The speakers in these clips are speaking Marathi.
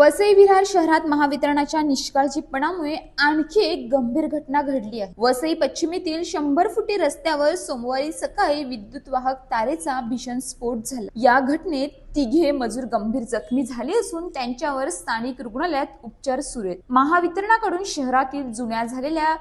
वसई विरार शहरात महावितरणाच्या निष्काळजीपणामुळे आणखी एक गंभीर घटना घडली आहे. वसई पश्चिमेतील शंभर फुटी रस्त्यावर सोमवारी सकाळी विद्युत वाहक तारेचा भीषण स्फोट झाला. या घटनेत तिघे मजूर गंभीर जखमी झाले असून त्यांच्यावर स्थानिक रुग्णालयात उपचार सुरू आहेत. महावितरणाकडून शहरातील जुन्या झालेल्या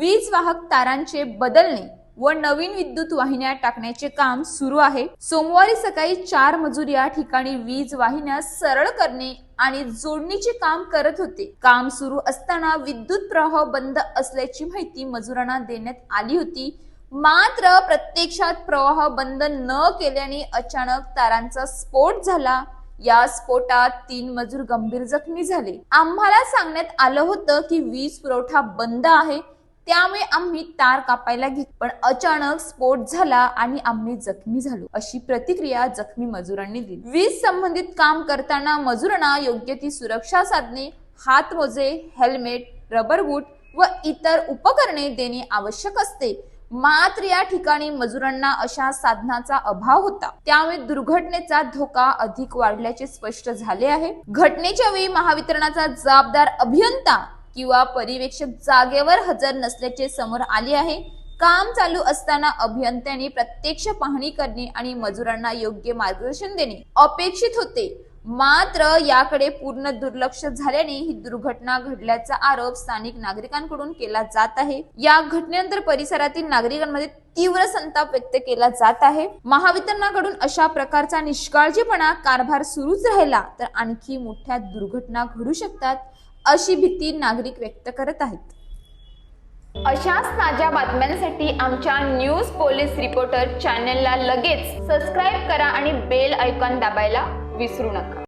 वीज वाहक तारांचे बदलणे व नवीन विद्युत वाहिन्या टाकण्याचे काम सुरू आहे. सोमवारी सकाळी चार मजूर या ठिकाणी वीज वाहिन्या सरळ करणे आणि जोडणीचे काम करत होते. काम सुरू असताना विद्युत प्रवाह बंद असल्याची माहिती मजुरांना देण्यात आली होती. मात्र प्रत्यक्षात प्रवाह बंद न केल्याने अचानक तारांचा स्फोट झाला. या स्फोटात तीन मजूर गंभीर जखमी झाले. आम्हाला सांगण्यात आलं होतं की वीज पुरवठा बंद आहे. त्यामुळे आम्ही तार कापायला घेत पण अचानक स्फोट झाला आणि आम्ही जखमी झालो अशी प्रतिक्रिया जखमी मजुरांनी दिली. वीज संबंधित काम करताना मजुरांना योग्य ती सुरक्षा साधने हातमोजे हेल्मेट रबर बूट व इतर उपकरणे देणे आवश्यक असते. मात्र या ठिकाणी मजुरांना अशा साधनाचा अभाव होता. त्यामुळे दुर्घटनेचा धोका अधिक वाढल्याचे स्पष्ट झाले आहे. घटनेच्या वेळी महावितरणाचा जबाबदार अभियंता किंवा पर्यवेक्षक जागेवर हजर नसल्याचे समोर आले आहे. काम चालू असताना अभियंत्यांनी प्रत्यक्ष पाहणी करणे आणि मजुरांना योग्य मार्गदर्शन देणे अपेक्षित होते. मात्र याकडे पूर्ण दुर्लक्ष झाल्याने ही दुर्घटना घडल्याचा आरोप स्थानिक नागरिकांकडून केला जात आहे. या घटनेनंतर परिसरातील नागरिकांमध्ये तीव्र संताप व्यक्त केला जात आहे. महावितरणाकडून अशा प्रकारचा निष्काळजीपणा कारभार सुरूच राहिला तर आणखी मोठ्या दुर्घटना घडू शकतात. अशी भीती नागरिक व्यक्त करत आहेत. अशाच ताज्या बातम्यांसाठी आमच्या न्यूज पोलीस रिपोर्टर चॅनलला लगेच सबस्क्राईब करा आणि बेल आयकॉन दाबायला विसरू नका.